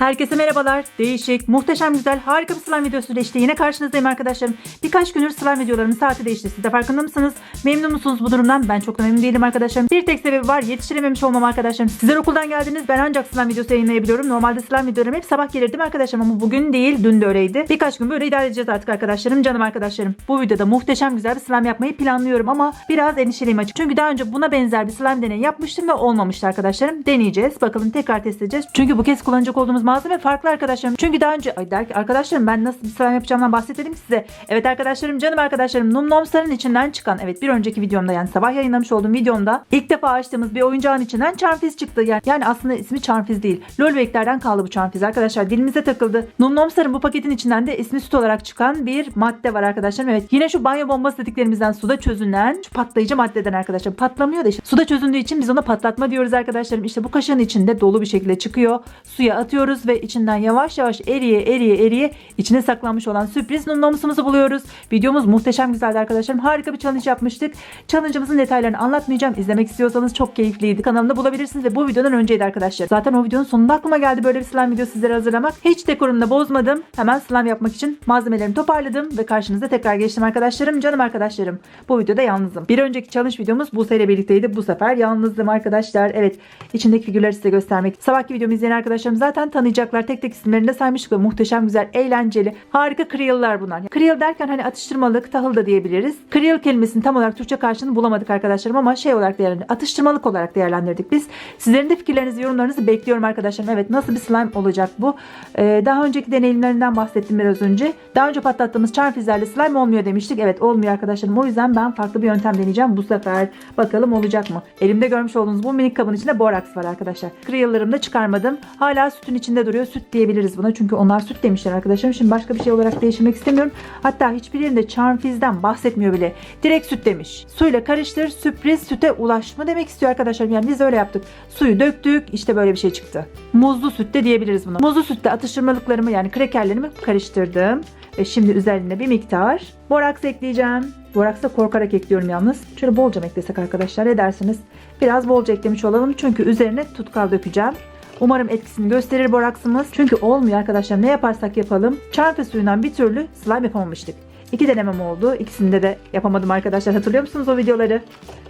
Herkese merhabalar. Değişik, muhteşem, güzel, harika bir slime videosuyla işte yine karşınızdayım arkadaşlarım. Birkaç gündür slime videolarımın saati değişti. Siz de farkında mısınız? Memnun musunuz bu durumdan? Ben çok da memnun değilim arkadaşlarım. Bir tek sebebi var. Yetiştirememiş olmam arkadaşlarım. Sizler okuldan geldiniz. Ben ancak slime videosu yayınlayabiliyorum. Normalde slime videolarım hep sabah gelirdim arkadaşlarım ama bugün değil, dün de öyleydi. Birkaç gün böyle idare edeceğiz artık arkadaşlarım. Canım arkadaşlarım. Bu videoda muhteşem güzel bir slime yapmayı planlıyorum ama biraz endişeliyim açık. Çünkü daha önce buna benzer bir slime deneyi yapmıştım ve olmamıştı arkadaşlarım. Deneyeceğiz. Bakalım tekrar test edeceğiz. Çünkü bu kez kullanacak olduğumuz malzeme farklı arkadaşlarım. Çünkü daha önce ay der ki arkadaşlarım ben nasıl bir slime yapacağımdan bahsettim size. Evet arkadaşlarım canım arkadaşlarım Num Noms'ların içinden çıkan evet bir önceki videomda yani sabah yayınlamış olduğum videomda ilk defa açtığımız bir oyuncağın içinden Charmfiz çıktı. Yani, yani aslında ismi Charmfiz değil. Lolbeklerden kaldı bu Charmfiz arkadaşlar. Dilimize takıldı. Num Noms'ların bu paketin içinden de ismi süt olarak çıkan bir madde var arkadaşlarım. Evet yine şu banyo bombası dediklerimizden suda çözünen şu patlayıcı maddeden arkadaşlar. Patlamıyor da işte suda çözündüğü için biz ona patlatma diyoruz arkadaşlarım. İşte bu kaşığın içinde dolu bir şekilde çıkıyor. Suya atıyoruz ve içinden yavaş yavaş eriye eriye eriye içine saklanmış olan sürpriz numlamusumuzu buluyoruz. Videomuz muhteşem güzeldi arkadaşlarım. Harika bir challenge yapmıştık. Challenge'ımızın detaylarını anlatmayacağım. İzlemek istiyorsanız çok keyifliydi. Kanalımda bulabilirsiniz ve bu videodan önceydi arkadaşlar. Zaten o videonun sonunda aklıma geldi böyle bir slime video sizlere hazırlamak. Hiç dekorumu da bozmadım. Hemen slime yapmak için malzemelerimi toparladım ve karşınıza tekrar geçtim arkadaşlarım. Canım arkadaşlarım. Bu videoda yalnızım. Bir önceki challenge videomuz Buse ile birlikteydi. Bu sefer yalnızdım arkadaşlar. Evet içindeki figürleri size göstermek. Sabahki videomu izleyen arkadaşlarım zaten tanıyacaklar. Tek tek isimlerini de saymıştık ve muhteşem güzel, eğlenceli, harika Creel'lar bunlar. Creel derken hani atıştırmalık, tahıl da diyebiliriz. Creel kelimesinin tam olarak Türkçe karşılığını bulamadık arkadaşlarım ama şey olarak değerlendirdik. Atıştırmalık olarak değerlendirdik biz. Sizlerin de fikirlerinizi, yorumlarınızı bekliyorum arkadaşlarım. Evet nasıl bir slime olacak bu? Ee, daha önceki deneyimlerinden bahsettim biraz önce. Daha önce patlattığımız charmfizlerle slime olmuyor demiştik. Evet olmuyor arkadaşlarım. O yüzden ben farklı bir yöntem deneyeceğim bu sefer. Bakalım olacak mı? Elimde görmüş olduğunuz bu minik kabın içinde boraks var arkadaşlar. Creel'larımı da çıkarmadım. Hala sütün içinde duruyor. Süt diyebiliriz buna. Çünkü onlar süt demişler arkadaşlarım. Şimdi başka bir şey olarak değiştirmek istemiyorum. Hatta hiçbir yerinde charmfizden bahsetmiyor bile. Direkt süt demiş. Suyla karıştır sürpriz süte ulaş mı demek istiyor arkadaşlarım. Yani biz öyle yaptık. Suyu döktük işte böyle bir şey çıktı. Muzlu süt de diyebiliriz buna. Muzlu sütte atıştırmalıklarımı yani krekerlerimi karıştırdım. Ve şimdi üzerine bir miktar boraks ekleyeceğim. Boraksa korkarak ekliyorum yalnız. Şöyle bolca eklesek arkadaşlar ne dersiniz? Biraz bolca eklemiş olalım çünkü üzerine tutkal dökeceğim. Umarım etkisini gösterir boraksımız. Çünkü olmuyor arkadaşlar ne yaparsak yapalım. Çarpı suyundan bir türlü slime yapamamıştık. İki denemem oldu. İkisinde de yapamadım arkadaşlar. Hatırlıyor musunuz o videoları?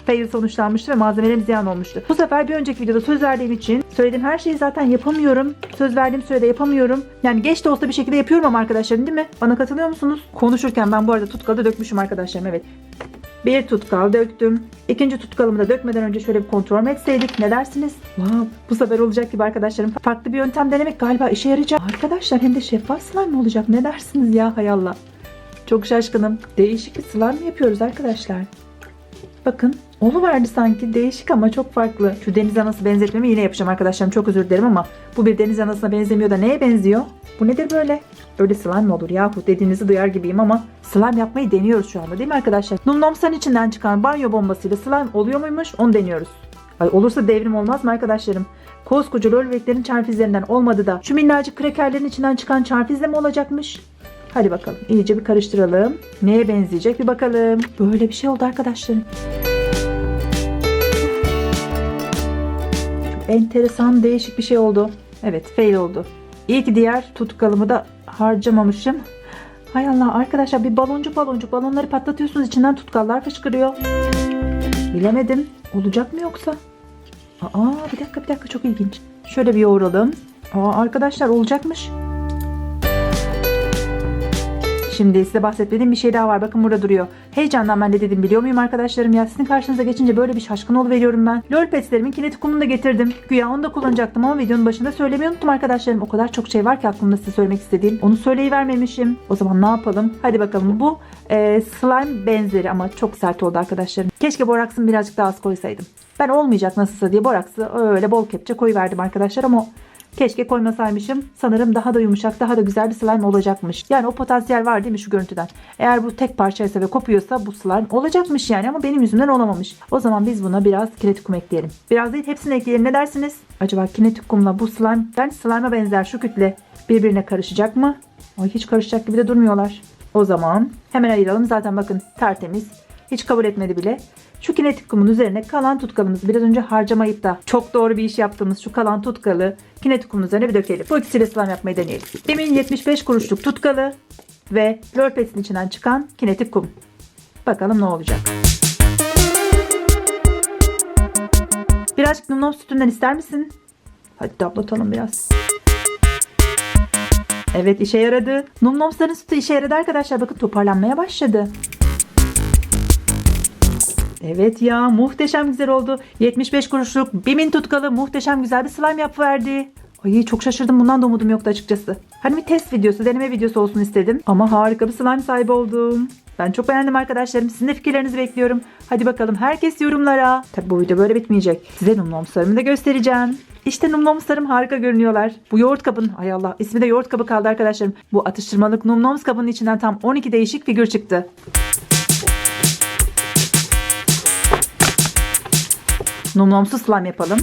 Fail sonuçlanmıştı ve malzemelerim ziyan olmuştu. Bu sefer bir önceki videoda söz verdiğim için söylediğim her şeyi zaten yapamıyorum. Söz verdiğim sürede yapamıyorum. Yani geç de olsa bir şekilde yapıyorum ama arkadaşlarım değil mi? Bana katılıyor musunuz? Konuşurken ben bu arada tutkalı dökmüşüm arkadaşlarım evet. Bir tutkal döktüm. İkinci tutkalımı da dökmeden önce şöyle bir kontrol etseydik ne dersiniz? Wow, bu sefer olacak gibi arkadaşlarım. Farklı bir yöntem denemek galiba işe yarayacak. Arkadaşlar hem de şeffaf slime olacak ne dersiniz ya hay Allah. Çok şaşkınım. Değişik bir slime yapıyoruz arkadaşlar? Bakın verdi sanki değişik ama çok farklı. Şu deniz anası benzetmemi yine yapacağım arkadaşlarım. Çok özür dilerim ama bu bir deniz anasına benzemiyor da neye benziyor? Bu nedir böyle? Öyle slime mi olur yahu dediğinizi duyar gibiyim ama slime yapmayı deniyoruz şu anda değil mi arkadaşlar? Numnomsan içinden çıkan banyo bombasıyla slime oluyor muymuş onu deniyoruz. Ay olursa devrim olmaz mı arkadaşlarım? Koskoca lolbeklerin çarfizlerinden olmadı da şu minnacık krekerlerin içinden çıkan çarfizle mi olacakmış? Hadi bakalım iyice bir karıştıralım. Neye benzeyecek bir bakalım. Böyle bir şey oldu arkadaşlarım. Çok enteresan değişik bir şey oldu. Evet fail oldu. İyi ki diğer tutkalımı da harcamamışım. Hay Allah arkadaşlar bir baloncuk baloncuk balonları patlatıyorsunuz içinden tutkallar fışkırıyor. Bilemedim. Olacak mı yoksa? Aa bir dakika bir dakika çok ilginç. Şöyle bir yoğuralım. Aa arkadaşlar olacakmış. Şimdi size bahsetmediğim bir şey daha var. Bakın burada duruyor. Heyecandan ben de dedim biliyor muyum arkadaşlarım ya sizin karşınıza geçince böyle bir şaşkın veriyorum ben. LOL petslerimin kinetikumunu da getirdim. Güya onu da kullanacaktım ama videonun başında söylemeyi unuttum arkadaşlarım. O kadar çok şey var ki aklımda size söylemek istediğim. Onu söyleyivermemişim. O zaman ne yapalım? Hadi bakalım bu e, slime benzeri ama çok sert oldu arkadaşlarım. Keşke boraksını birazcık daha az koysaydım. Ben olmayacak nasılsa diye boraksı öyle bol kepçe koyuverdim arkadaşlar ama Keşke koymasaymışım. Sanırım daha da yumuşak, daha da güzel bir slime olacakmış. Yani o potansiyel var değil mi şu görüntüden? Eğer bu tek parçaysa ve kopuyorsa bu slime olacakmış yani ama benim yüzümden olamamış. O zaman biz buna biraz kinetikum ekleyelim. Biraz değil hepsini ekleyelim ne dersiniz? Acaba kinetikumla bu slime, ben slime'a benzer şu kütle birbirine karışacak mı? Ay hiç karışacak gibi de durmuyorlar. O zaman hemen ayıralım. Zaten bakın tertemiz. Hiç kabul etmedi bile. Şu kinetik kumun üzerine kalan tutkalımızı biraz önce harcamayıp da çok doğru bir iş yaptığımız şu kalan tutkalı kinetik kumun üzerine bir dökelim. Bu ikisiyle slime yapmayı deneyelim. Demin 75 kuruşluk tutkalı ve lörpesin içinden çıkan kinetik kum. Bakalım ne olacak. Birazcık numnom sütünden ister misin? Hadi damlatalım biraz. Evet işe yaradı. Numnomsların sütü işe yaradı arkadaşlar. Bakın toparlanmaya başladı. Evet ya muhteşem güzel oldu. 75 kuruşluk Bimin tutkalı muhteşem güzel bir slime yapıverdi. Ay çok şaşırdım bundan da umudum yoktu açıkçası. Hani bir test videosu deneme videosu olsun istedim. Ama harika bir slime sahibi oldum. Ben çok beğendim arkadaşlarım. Sizin de fikirlerinizi bekliyorum. Hadi bakalım herkes yorumlara. Tabi bu video böyle bitmeyecek. Size numnomslarımı da göstereceğim. İşte numnomslarım harika görünüyorlar. Bu yoğurt kabın, ay Allah ismi de yoğurt kabı kaldı arkadaşlarım. Bu atıştırmalık numnoms kabının içinden tam 12 değişik figür çıktı. Numnomsu slime yapalım.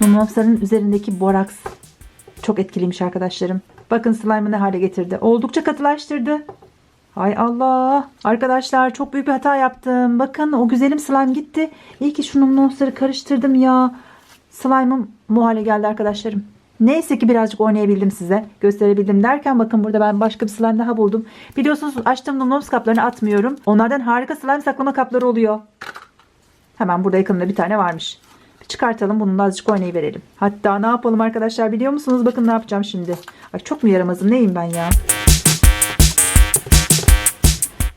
Numnomsların üzerindeki boraks çok etkiliymiş arkadaşlarım. Bakın slime'ı ne hale getirdi. Oldukça katılaştırdı. Hay Allah. Arkadaşlar çok büyük bir hata yaptım. Bakın o güzelim slime gitti. İyi ki şu numnomsları karıştırdım ya. Slime'ım bu hale geldi arkadaşlarım. Neyse ki birazcık oynayabildim size. Gösterebildim derken bakın burada ben başka bir slime daha buldum. Biliyorsunuz açtığım numnoms kaplarını atmıyorum. Onlardan harika slime saklama kapları oluyor. Hemen burada yakında bir tane varmış. Bir çıkartalım bununla azıcık oynayıverelim. Hatta ne yapalım arkadaşlar biliyor musunuz? Bakın ne yapacağım şimdi. Ay çok mu yaramazım neyim ben ya?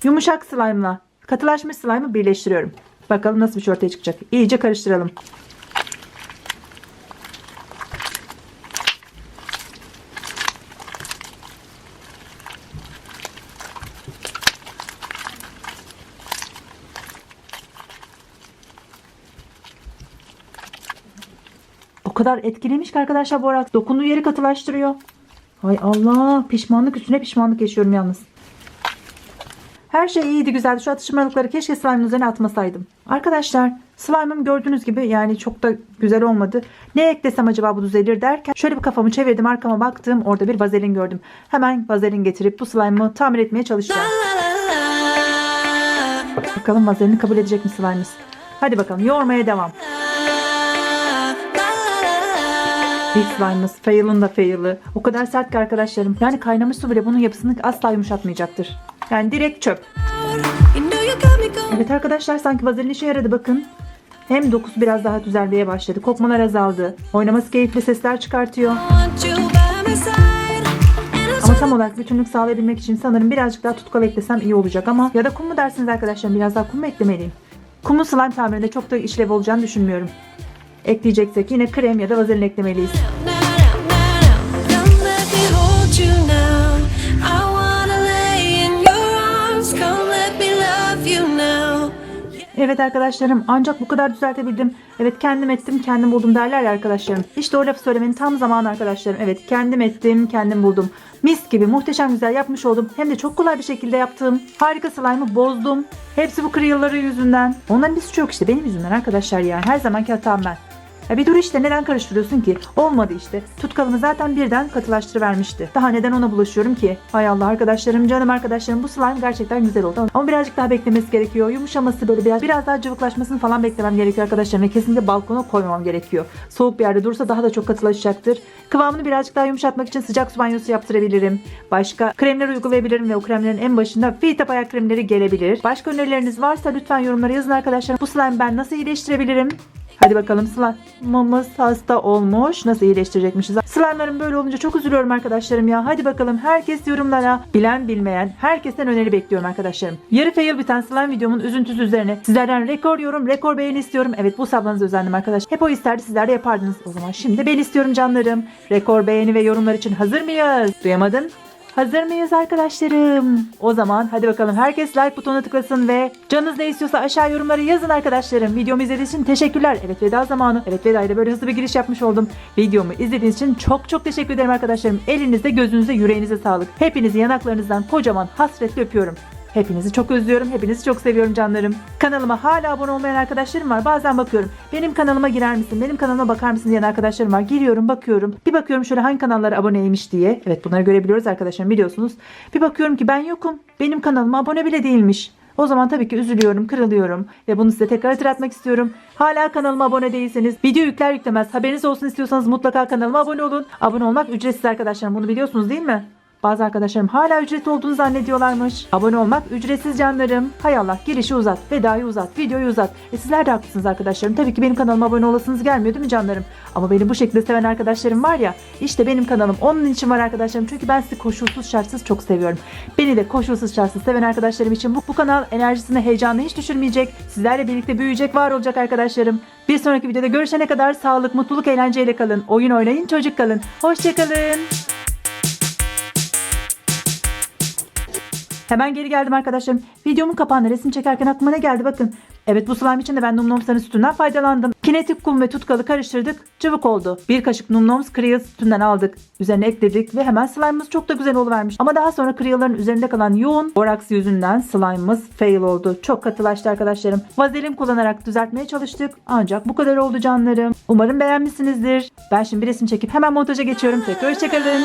Yumuşak slime'la katılaşmış slime'ı birleştiriyorum. Bakalım nasıl bir şey ortaya çıkacak. İyice karıştıralım. O kadar etkiliymiş ki arkadaşlar bu araks. Dokunduğu yeri katılaştırıyor. Hay Allah pişmanlık üstüne pişmanlık yaşıyorum yalnız. Her şey iyiydi güzeldi. Şu atıştırmalıkları keşke slime'ın üzerine atmasaydım. Arkadaşlar slime'ım gördüğünüz gibi yani çok da güzel olmadı. Ne eklesem acaba bu düzelir derken şöyle bir kafamı çevirdim arkama baktım. Orada bir vazelin gördüm. Hemen vazelin getirip bu slime'ı tamir etmeye çalışacağım. Bakalım vazelini kabul edecek mi slime'ımız? Hadi bakalım yoğurmaya devam. İlk slime'ımız fail'ın da fail'ı. O kadar sert ki arkadaşlarım. Yani kaynamış su bile bunun yapısını asla yumuşatmayacaktır. Yani direkt çöp. Evet arkadaşlar sanki vazelin işe yaradı bakın. Hem dokusu biraz daha düzelmeye başladı. Kokmalar azaldı. Oynaması keyifli sesler çıkartıyor. Ama tam olarak bütünlük sağlayabilmek için sanırım birazcık daha tutkal eklesem iyi olacak ama ya da kum mu dersiniz arkadaşlar biraz daha kum mu eklemeliyim? Kumun slime tamirinde çok da işlev olacağını düşünmüyorum. Ekleyeceksek yine krem ya da vazelin eklemeliyiz. Evet arkadaşlarım ancak bu kadar düzeltebildim. Evet kendim ettim kendim buldum derler ya arkadaşlarım. İşte o lafı söylemenin tam zamanı arkadaşlarım. Evet kendim ettim kendim buldum. Mis gibi muhteşem güzel yapmış oldum. Hem de çok kolay bir şekilde yaptım. Harika slime'ı bozdum. Hepsi bu kırıyılları yüzünden. Onların bir suçu yok işte benim yüzümden arkadaşlar ya. Her zamanki hatam ben. Ya bir dur işte neden karıştırıyorsun ki? Olmadı işte. Tutkalımı zaten birden katılaştırıvermişti. Daha neden ona bulaşıyorum ki? Hay Allah arkadaşlarım, canım arkadaşlarım bu slime gerçekten güzel oldu. Ama birazcık daha beklemesi gerekiyor. Yumuşaması böyle biraz biraz daha cıvıklaşmasını falan beklemem gerekiyor arkadaşlarım. Ve kesinlikle balkona koymamam gerekiyor. Soğuk bir yerde dursa daha da çok katılaşacaktır. Kıvamını birazcık daha yumuşatmak için sıcak su banyosu yaptırabilirim. Başka kremler uygulayabilirim ve o kremlerin en başında Fitap ayak kremleri gelebilir. Başka önerileriniz varsa lütfen yorumlara yazın arkadaşlar. Bu slime ben nasıl iyileştirebilirim? Hadi bakalım slime'ımız hasta olmuş. Nasıl iyileştirecekmişiz? Slime'larım böyle olunca çok üzülüyorum arkadaşlarım ya. Hadi bakalım herkes yorumlara bilen bilmeyen herkesten öneri bekliyorum arkadaşlarım. Yarı fail biten slime videomun üzüntüsü üzerine sizlerden rekor yorum, rekor beğeni istiyorum. Evet bu sablanızı özendim arkadaş. Hep o isterdi sizler de yapardınız. O zaman şimdi ben istiyorum canlarım. Rekor beğeni ve yorumlar için hazır mıyız? Duyamadım. Hazır mıyız arkadaşlarım? O zaman hadi bakalım herkes like butonuna tıklasın ve canınız ne istiyorsa aşağı yorumlara yazın arkadaşlarım. Videomu izlediğiniz için teşekkürler. Evet veda zamanı. Evet vedayla böyle hızlı bir giriş yapmış oldum. Videomu izlediğiniz için çok çok teşekkür ederim arkadaşlarım. Elinizde gözünüze yüreğinize sağlık. Hepinizi yanaklarınızdan kocaman hasretle öpüyorum. Hepinizi çok özlüyorum. Hepinizi çok seviyorum canlarım. Kanalıma hala abone olmayan arkadaşlarım var. Bazen bakıyorum. Benim kanalıma girer misin? Benim kanalıma bakar mısın diyen arkadaşlarım var. Giriyorum bakıyorum. Bir bakıyorum şöyle hangi kanallara aboneymiş diye. Evet bunları görebiliyoruz arkadaşlarım biliyorsunuz. Bir bakıyorum ki ben yokum. Benim kanalıma abone bile değilmiş. O zaman tabii ki üzülüyorum, kırılıyorum ve bunu size tekrar hatırlatmak istiyorum. Hala kanalıma abone değilseniz, video yükler yüklemez haberiniz olsun istiyorsanız mutlaka kanalıma abone olun. Abone olmak ücretsiz arkadaşlarım. Bunu biliyorsunuz değil mi? Bazı arkadaşlarım hala ücretli olduğunu zannediyorlarmış. Abone olmak ücretsiz canlarım. Hay Allah girişi uzat, vedayı uzat, videoyu uzat. E sizler de haklısınız arkadaşlarım. Tabii ki benim kanalıma abone olasınız gelmiyor değil mi canlarım? Ama beni bu şekilde seven arkadaşlarım var ya. işte benim kanalım onun için var arkadaşlarım. Çünkü ben sizi koşulsuz şartsız çok seviyorum. Beni de koşulsuz şartsız seven arkadaşlarım için bu, bu kanal enerjisini heyecanını hiç düşürmeyecek. Sizlerle birlikte büyüyecek, var olacak arkadaşlarım. Bir sonraki videoda görüşene kadar sağlık, mutluluk, eğlenceyle kalın. Oyun oynayın, çocuk kalın. Hoşçakalın. Hemen geri geldim arkadaşlarım. Videomun kapağına resim çekerken aklıma ne geldi bakın. Evet bu slime için de ben Numnoms'ların sütünden faydalandım. Kinetik kum ve tutkalı karıştırdık. Cıvık oldu. Bir kaşık Numnoms Kriya sütünden aldık. Üzerine ekledik ve hemen slime'ımız çok da güzel oluvermiş. Ama daha sonra Kriya'ların üzerinde kalan yoğun boraks yüzünden slime'ımız fail oldu. Çok katılaştı arkadaşlarım. Vazelin kullanarak düzeltmeye çalıştık. Ancak bu kadar oldu canlarım. Umarım beğenmişsinizdir. Ben şimdi bir resim çekip hemen montaja geçiyorum. Tekrar hoşçakalın.